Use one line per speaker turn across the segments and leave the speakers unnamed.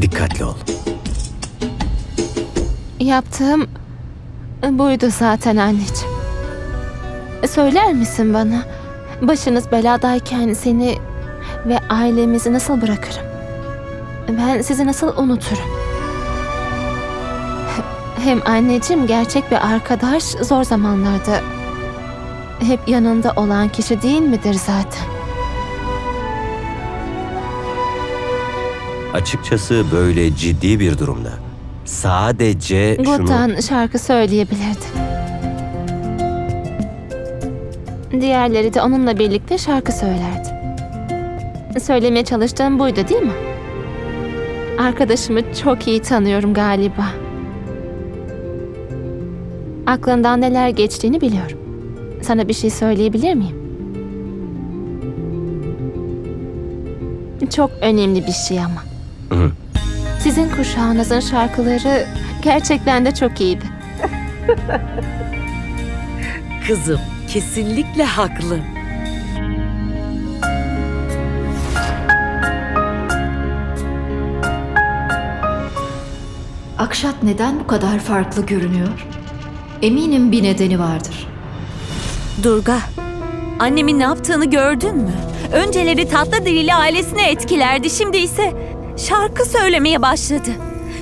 Dikkatli ol.
Yaptığım buydu zaten anneciğim. Söyler misin bana? Başınız beladayken seni ve ailemizi nasıl bırakırım? Ben sizi nasıl unuturum? Hem anneciğim gerçek bir arkadaş zor zamanlarda hep yanında olan kişi değil midir zaten?
Açıkçası böyle ciddi bir durumda. Sadece şunu...
Guttan şarkı söyleyebilirdi. Diğerleri de onunla birlikte şarkı söylerdi. Söylemeye çalıştığım buydu değil mi? Arkadaşımı çok iyi tanıyorum galiba. Aklından neler geçtiğini biliyorum. Sana bir şey söyleyebilir miyim? Çok önemli bir şey ama.
Hı.
Sizin kuşağınızın şarkıları gerçekten de çok iyiydi.
Kızım kesinlikle haklı.
Akşat neden bu kadar farklı görünüyor? Eminim bir nedeni vardır.
Durga, annemin ne yaptığını gördün mü? Önceleri tatlı diliyle ailesini etkilerdi, şimdi ise şarkı söylemeye başladı.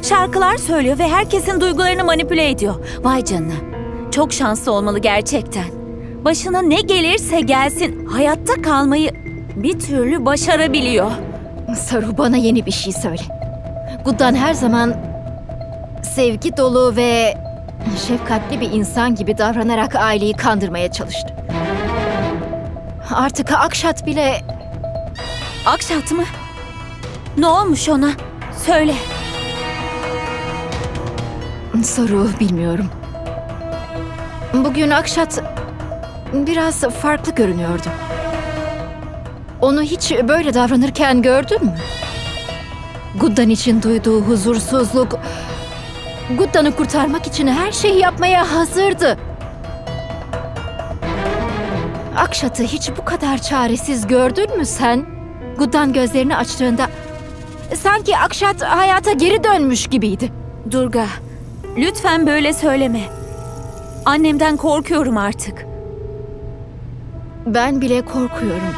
Şarkılar söylüyor ve herkesin duygularını manipüle ediyor. Vay canına. Çok şanslı olmalı gerçekten. Başına ne gelirse gelsin hayatta kalmayı bir türlü başarabiliyor.
Saru bana yeni bir şey söyle. Guddan her zaman sevgi dolu ve şefkatli bir insan gibi davranarak aileyi kandırmaya çalıştı. Artık Akşat bile
Akşat mı? Ne olmuş ona? Söyle.
Saru bilmiyorum. Bugün Akşat biraz farklı görünüyordu. Onu hiç böyle davranırken gördün mü? Guddan için duyduğu huzursuzluk... Guddan'ı kurtarmak için her şeyi yapmaya hazırdı. Akşat'ı hiç bu kadar çaresiz gördün mü sen? Guddan gözlerini açtığında... Sanki Akşat hayata geri dönmüş gibiydi.
Durga, lütfen böyle söyleme. Annemden korkuyorum artık.
Ben bile korkuyorum.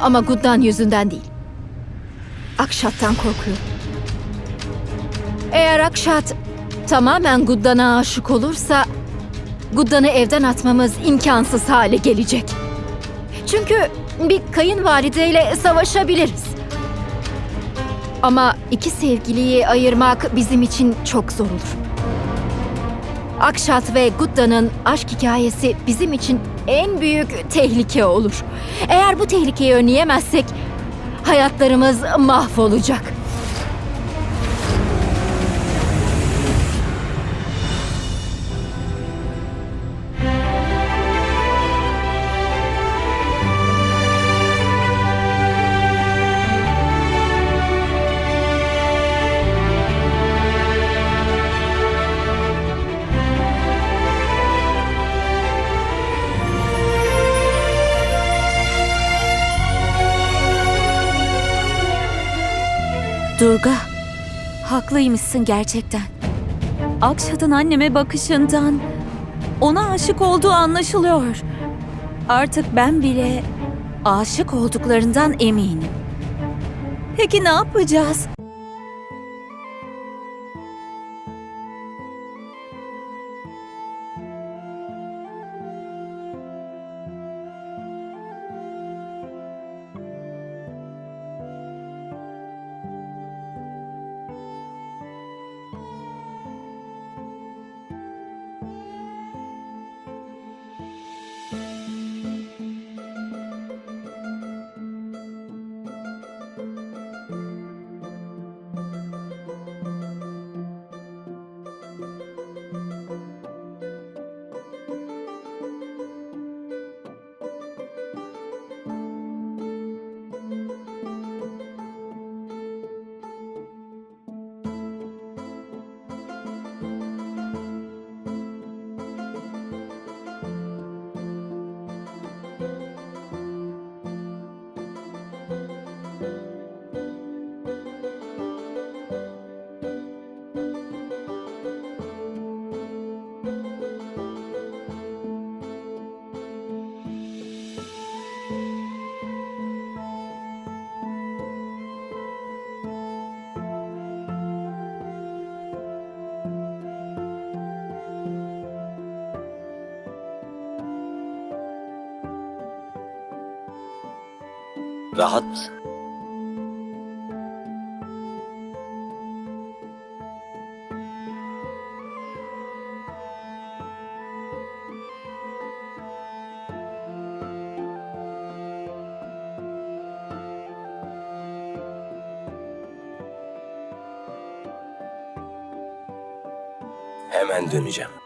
Ama Guddan yüzünden değil. Akşat'tan korkuyorum. Eğer Akşat tamamen Guddan'a aşık olursa... Guddan'ı evden atmamız imkansız hale gelecek. Çünkü bir kayınvalideyle savaşabiliriz. Ama iki sevgiliyi ayırmak bizim için çok zor olur. Akşat ve Guddan'ın aşk hikayesi bizim için en büyük tehlike olur. Eğer bu tehlikeyi önleyemezsek hayatlarımız mahvolacak.
Haklıymışsın gerçekten. Akşat'ın anneme bakışından ona aşık olduğu anlaşılıyor. Artık ben bile aşık olduklarından eminim. Peki ne yapacağız?
Rahat? Hemen döneceğim.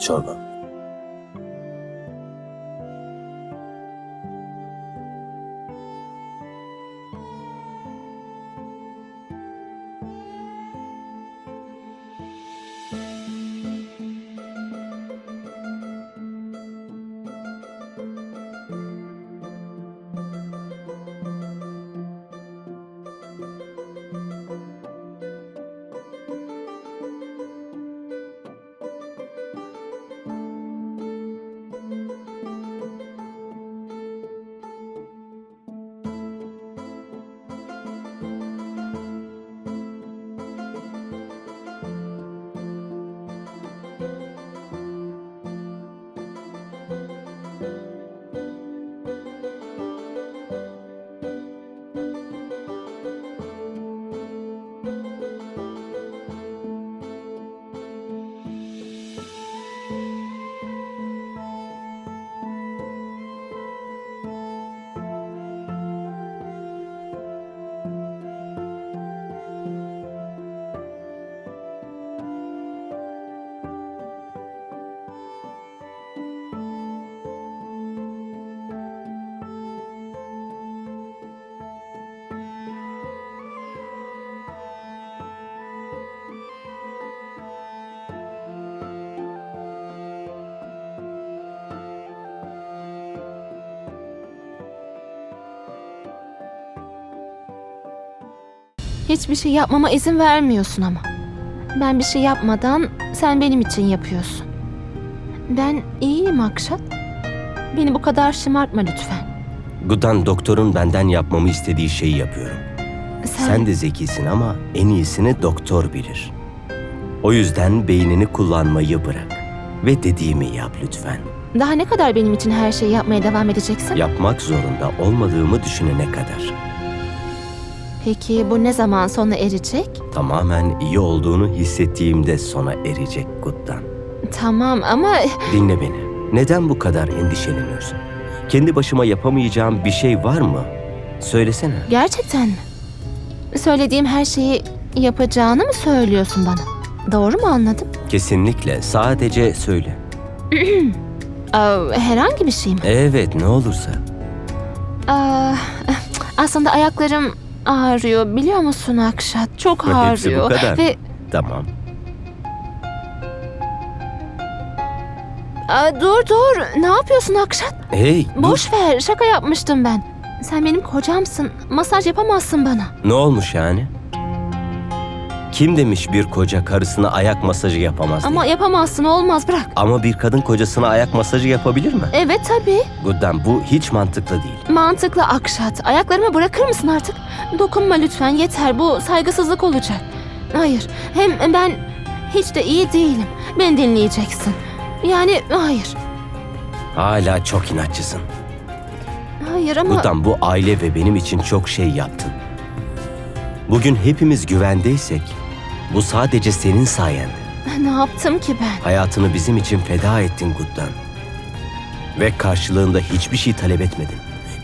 Sharma
Hiçbir şey yapmama izin vermiyorsun ama. Ben bir şey yapmadan sen benim için yapıyorsun. Ben iyiyim Akşat. Beni bu kadar şımartma lütfen.
Gudan doktorun benden yapmamı istediği şeyi yapıyorum.
Sen,
Sen de zekisin ama en iyisini doktor bilir. O yüzden beynini kullanmayı bırak. Ve dediğimi yap lütfen.
daha ne kadar benim için her şeyi yapmaya devam edeceksin?
Yapmak zorunda olmadığımı düşünene kadar.
Peki bu ne zaman sona erecek?
Tamamen iyi olduğunu hissettiğimde sona erecek Guddan.
Tamam ama
Dinle beni. Neden bu kadar endişeleniyorsun? Kendi başıma yapamayacağım bir şey var mı? Söylesene.
gerçekten mi? Söylediğim her şeyi yapacağını mı söylüyorsun bana? Doğru mu anladım?
Kesinlikle. Sadece söyle.
Aa, herhangi bir şey mi?
Evet, ne olursa.
Aa, aslında ayaklarım ağrıyor biliyor musun Akşat? Çok
Hepsi bu
ağrıyor.
kadar.
Ve
Tamam.
Aa, dur dur ne yapıyorsun Akşat?
Hey, dur.
Boş ver şaka yapmıştım ben. Sen benim kocamsın. Masaj yapamazsın bana.
Ne olmuş yani? Kim demiş bir koca karısına ayak masajı yapamaz
Ama
diye?
yapamazsın olmaz bırak.
Ama bir kadın kocasına ayak masajı yapabilir mi?
Evet tabii.
Guddan bu hiç mantıklı değil.
Mantıklı Akşat. Ayaklarımı bırakır mısın artık? Dokunma lütfen yeter bu saygısızlık olacak. Hayır hem ben hiç de iyi değilim. Beni dinleyeceksin. Yani hayır.
Hala çok inatçısın.
Hayır ama...
Guddan bu aile ve benim için çok şey yaptın. Bugün hepimiz güvendeysek bu sadece senin sayende.
Ne yaptım ki ben?
Hayatını bizim için feda ettin Guddan. Ve karşılığında hiçbir şey talep etmedin.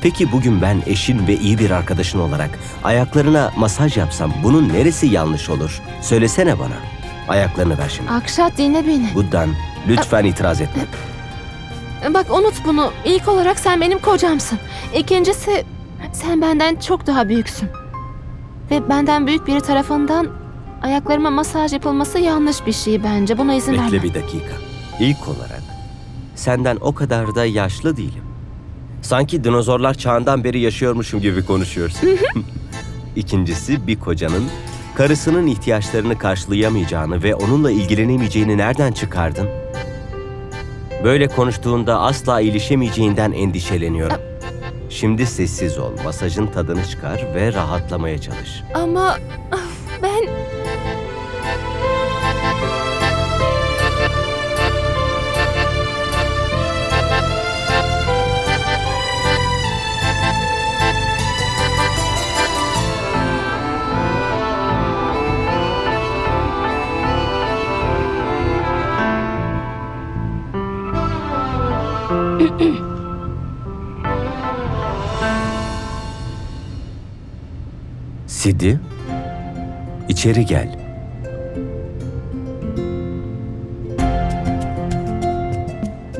Peki bugün ben eşin ve iyi bir arkadaşın olarak ayaklarına masaj yapsam bunun neresi yanlış olur? Söylesene bana. Ayaklarını ver şimdi.
Akşat dinle beni.
Guddan lütfen itiraz etme.
Bak unut bunu. İlk olarak sen benim kocamsın. İkincisi sen benden çok daha büyüksün. Ve benden büyük biri tarafından ayaklarıma masaj yapılması yanlış bir şey bence. Buna izin vermem.
Bekle bir dakika. İlk olarak senden o kadar da yaşlı değilim. Sanki dinozorlar çağından beri yaşıyormuşum gibi konuşuyorsun. İkincisi bir kocanın karısının ihtiyaçlarını karşılayamayacağını ve onunla ilgilenemeyeceğini nereden çıkardın? Böyle konuştuğunda asla ilişemeyeceğinden endişeleniyorum. Şimdi sessiz ol, masajın tadını çıkar ve rahatlamaya çalış.
Ama
Sidi, içeri gel.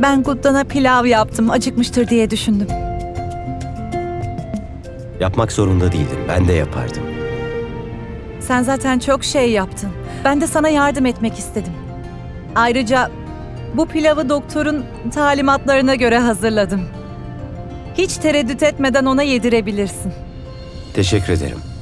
Ben Guddan'a pilav yaptım. Acıkmıştır diye düşündüm.
Yapmak zorunda değildin, ben de yapardım.
Sen zaten çok şey yaptın. Ben de sana yardım etmek istedim. Ayrıca bu pilavı doktorun talimatlarına göre hazırladım. Hiç tereddüt etmeden ona yedirebilirsin.
Teşekkür ederim.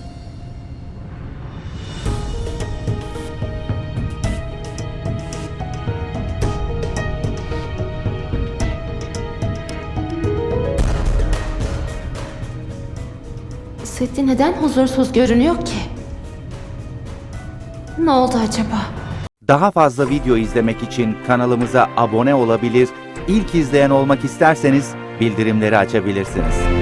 Seti neden huzursuz görünüyor ki? Ne oldu acaba?
Daha fazla video izlemek için kanalımıza abone olabilir, ilk izleyen olmak isterseniz bildirimleri açabilirsiniz.